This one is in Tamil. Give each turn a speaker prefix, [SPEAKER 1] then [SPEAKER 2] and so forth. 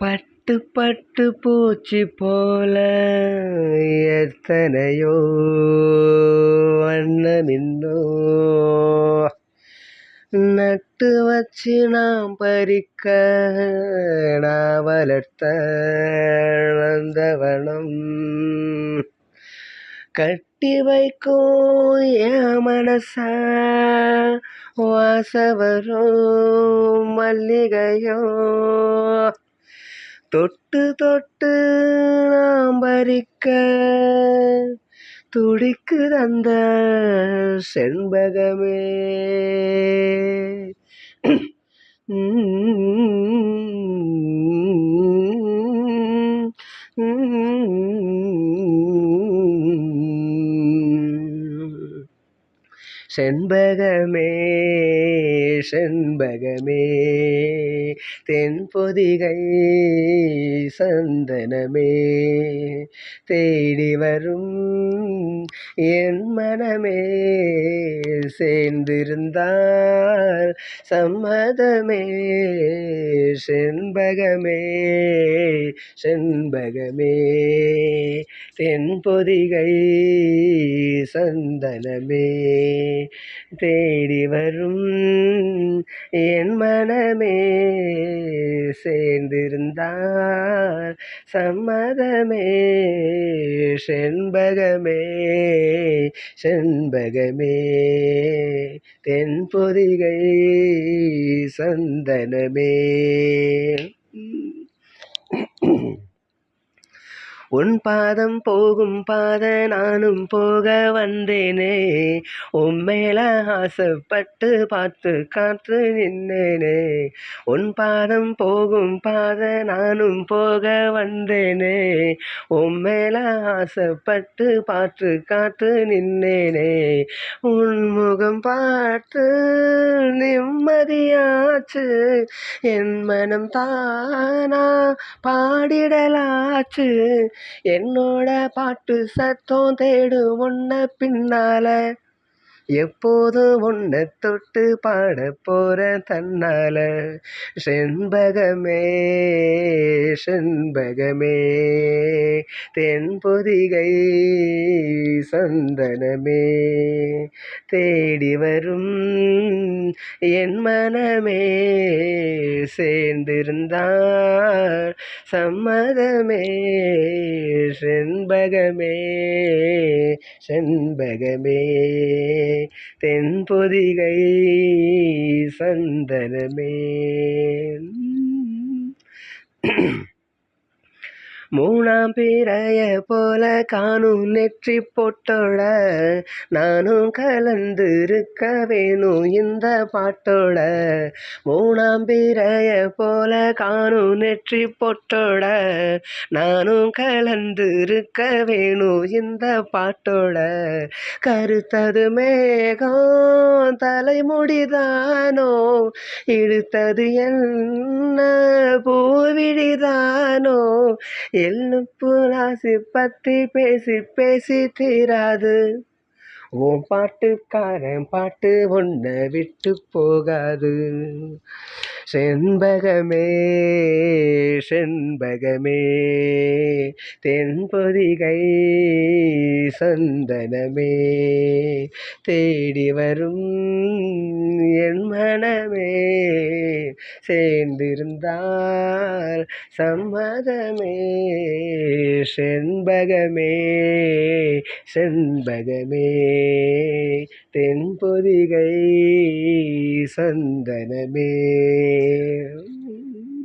[SPEAKER 1] பட்டு பட்டு பூச்சி போல. எத்தனையோ வண்ணமின்னோ. நட்டு வச்சு நாம் பறிக்க நான் வளர்த்த நந்தவனம் கட்டி வைக்கும் என் மனசா வாசவரும் மல்லிகையோ. தொட்டு தொட்டு நாம் பறிக்க துடிக்குது அந்த செண்பகமே. செண்பகமே செண்பகமே. தென்பொதிகை சந்தனமே. தேடி வரும் என் மனமே சேர்ந்திருந்தார் சம்மதமே. செண்பகமே செண்பகமே. தென்பொதிகை சந்தனமே தேடி வரும் என் மனமே சேர்ந்திருந்தார் சம்மதமே செண்பகமே செண்பகமே தென்பொதிகை சந்தனமே உன் பாதம் போகும் பாத நானும் போக வந்தேனே. உம்மேல ஆசைப்பட்டு பார்த்து காத்து நின்னேனே. உன் பாதம் போகும் பாத நானும் போக வந்தேனே. உம்மேல ஆசைப்பட்டு பார்த்து காத்து நின்னேனே. உன் முகம் பார்த்து நிம்மதியாச்சு. என் மனம் தானா பாடிடலாச்சு. என்னோட பாட்டு சத்தம் தேடு ஒன்ன பின்னால. எப்போதும் உன்னை தொட்டு பாட போற தன்னால. செண்பகமே செண்பகமே தென்பொதிகை சந்தனமே. தேடி வரும் என் மனமே சேர்ந்திருந்தால் சம்மதமே. செண்பகமே செண்பகமே. தென்பொதிகை சந்தனமே. மூணாம் பிறைய போல காணும் நெற்றி பொட்டோட நானும் கலந்துருக்க வேணும் இந்த பாட்டோட. மூணாம் பிறைய போல காணும் நெற்றி பொட்டோட நானும் கலந்துருக்க வேணும் இந்த பாட்டோட. கருத்தது மேகம் தலைமுடிதானோ? இழுத்தது என்ன பூவிழிதானோ எள்ளுப்பு பற்றி பேசி பேசி தீராது. உன் பாட்டுக்காரன் பாட்டு ஒன்றை விட்டு போகாது. செண்பகமே செண்பகமே. தென்பொதிகை சந்தனமே. தேடி வரும் என் மனமே. சேர்ந்திருந்தார் சம்மதமே. செண்பகமே செண்பகமே. தென்பொதிகை சந்தனமே. eh,